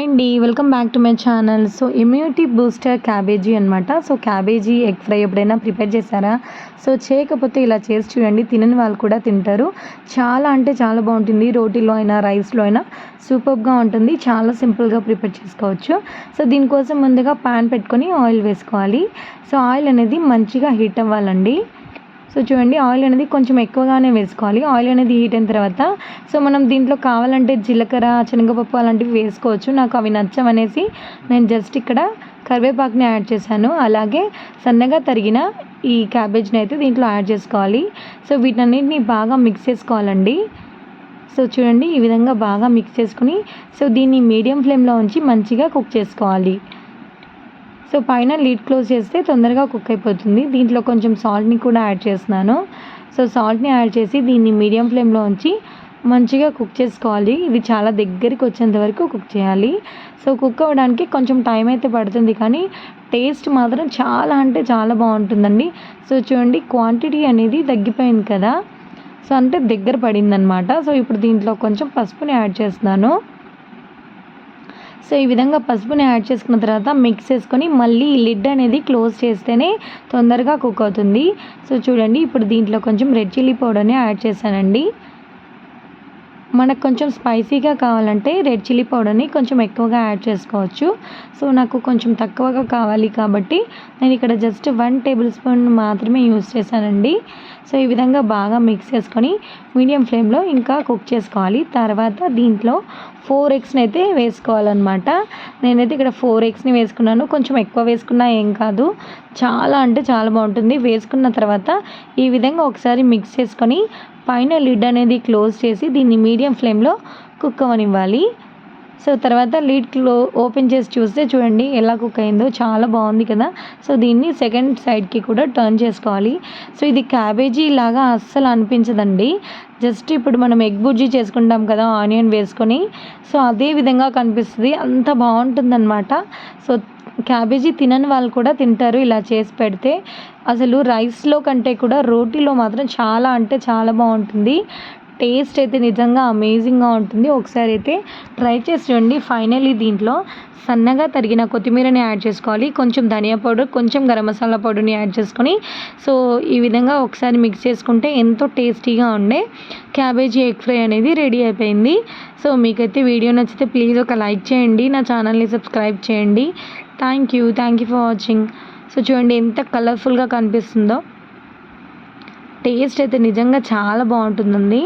అండి welcome back to my channel. So immunity booster cabbage అనమాట so cabbage egg fry ఎప్పుడైనా prepare చేశారా? So చేయకపోతే ఇలా చేసి చూడండి తినని వాళ్ళు కూడా తింటారు. చాలా అంటే చాలా బాగుంటుంది రోటీలో అయినా రైస్లో అయినా. సూపర్గా ఉంటుంది చాలా సింపుల్గా ప్రిపేర్ చేసుకోవచ్చు. సో దీనికోసం ముందుగా పాన్ పెట్టుకొని ఆయిల్ వేసుకోవాలి. సో ఆయిల్ అనేది మంచిగా హీట్ అవ్వాలండి. సో చూడండి ఆయిల్ అనేది కొంచెం ఎక్కువగానే వేసుకోవాలి. ఆయిల్ అనేది హీట్ అయిన తర్వాత సో మనం దీంట్లో కావాలంటే జీలకర్ర శనగపప్పు అలాంటివి వేసుకోవచ్చు. నాకు అవి నచ్చవనేసి నేను జస్ట్ ఇక్కడ కరివేపాకుని యాడ్ చేశాను. అలాగే సన్నగా తరిగిన ఈ క్యాబేజ్ని అయితే దీంట్లో యాడ్ చేసుకోవాలి. సో వీటన్నిటిని బాగా మిక్స్ చేసుకోవాలండి. సో చూడండి ఈ విధంగా బాగా మిక్స్ చేసుకుని సో దీన్ని మీడియం ఫ్లేమ్లో ఉంచి మంచిగా కుక్ చేసుకోవాలి. సో పైన లీడ్ క్లోజ్ చేస్తే తొందరగా కుక్ అయిపోతుంది. దీంట్లో కొంచెం సాల్ట్ని కూడా యాడ్ చేస్తున్నాను. సో సాల్ట్ని యాడ్ చేసి దీన్ని మీడియం ఫ్లేమ్లో ఉంచి మంచిగా కుక్ చేసుకోవాలి. ఇది చాలా దగ్గరికి వచ్చేంత వరకు కుక్ చేయాలి. సో కుక్ అవ్వడానికి కొంచెం టైం అయితే పడుతుంది కానీ టేస్ట్ మాత్రం చాలా అంటే చాలా బాగుంటుందండి. సో చూడండి క్వాంటిటీ అనేది తగ్గిపోయింది కదా. సో అంటే దగ్గర పడిందనమాట సో ఇప్పుడు దీంట్లో కొంచెం పసుపుని యాడ్ చేస్తున్నాను. సో ఈ విధంగా పసుపుని యాడ్ చేసుకున్న తర్వాత మిక్స్ చేసుకొని మళ్ళీ లిడ్ అనేది క్లోజ్ చేస్తేనే తొందరగా కుక్ అవుతుంది. సో చూడండి ఇప్పుడు దీంట్లో కొంచెం రెడ్ చిల్లీ పౌడర్ని యాడ్ చేశానండి. మనకు కొంచెం స్పైసీగా కావాలంటే రెడ్ చిల్లీ పౌడర్ని కొంచెం ఎక్కువగా యాడ్ చేసుకోవచ్చు. సో నాకు కొంచెం తక్కువగా కావాలి కాబట్టి నేను ఇక్కడ జస్ట్ వన్ టేబుల్ స్పూన్ మాత్రమే యూస్ చేశానండి. సో ఈ విధంగా బాగా మిక్స్ చేసుకొని మీడియం ఫ్లేమ్లో ఇంకా కుక్ చేసుకోవాలి. తర్వాత దీంట్లో ఫోర్ ఎగ్స్ని అయితే వేసుకోవాలన్నమాట. నేనైతే ఇక్కడ ఫోర్ ఎగ్స్ని వేసుకున్నాను. కొంచెం ఎక్కువ వేసుకున్నా ఏం కాదు. చాలా అంటే చాలా బాగుంటుంది. వేసుకున్న తర్వాత ఈ విధంగా ఒకసారి మిక్స్ చేసుకొని పైన లిడ్ అనేది క్లోజ్ చేసి దీన్ని మీడియం ఫ్లేమ్లో కుక్ అవ్వనివ్వాలి సో తర్వాత లిడ్ క్లో ఓపెన్ చేసి చూస్తే చూడండి ఎలా కుక్ అయిందో చాలా బాగుంది కదా. సో దీన్ని సెకండ్ సైడ్కి కూడా టర్న్ చేసుకోవాలి. సో ఇది క్యాబేజీ లాగా అస్సలు అనిపించదండి. జస్ట్ ఇప్పుడు మనం ఎగ్ బుజ్జి చేసుకుంటాం కదా ఆనియన్ వేసుకొని. సో అదే విధంగా కనిపిస్తుంది. అంత బాగుంటుందన్నమాట. సో క్యాబేజీ తినని వాళ్ళు కూడా తింటారు ఇలా చేసి పెడితే. అసలు రైస్లో కంటే కూడా రోటీలో మాత్రం చాలా అంటే చాలా బాగుంటుంది. టేస్ట్ అయితే నిజంగా అమేజింగ్గా ఉంటుంది. ఒకసారి అయితే ట్రై చేసి చూడండి. ఫైనల్లీ దీంట్లో సన్నగా తరిగిన కొత్తిమీరని యాడ్ చేసుకోవాలి. కొంచెం ధనియా పౌడర్ కొంచెం గరం మసాలా పౌడర్ని యాడ్ చేసుకొని. సో ఈ విధంగా ఒకసారి మిక్స్ చేసుకుంటే ఎంతో టేస్టీగా ఉండే క్యాబేజీ ఎగ్ ఫ్రై అనేది రెడీ అయిపోయింది. సో మీకైతే వీడియో నచ్చితే ప్లీజ్ ఒక లైక్ చేయండి. నా ఛానల్ని సబ్స్క్రైబ్ చేయండి. Thank you thank you for watching so చూడండి ఎంత కలర్ఫుల్గా కనిపిస్తుందో. టేస్ట్ అయితే నిజంగా చాలా బాగుంటుందండి.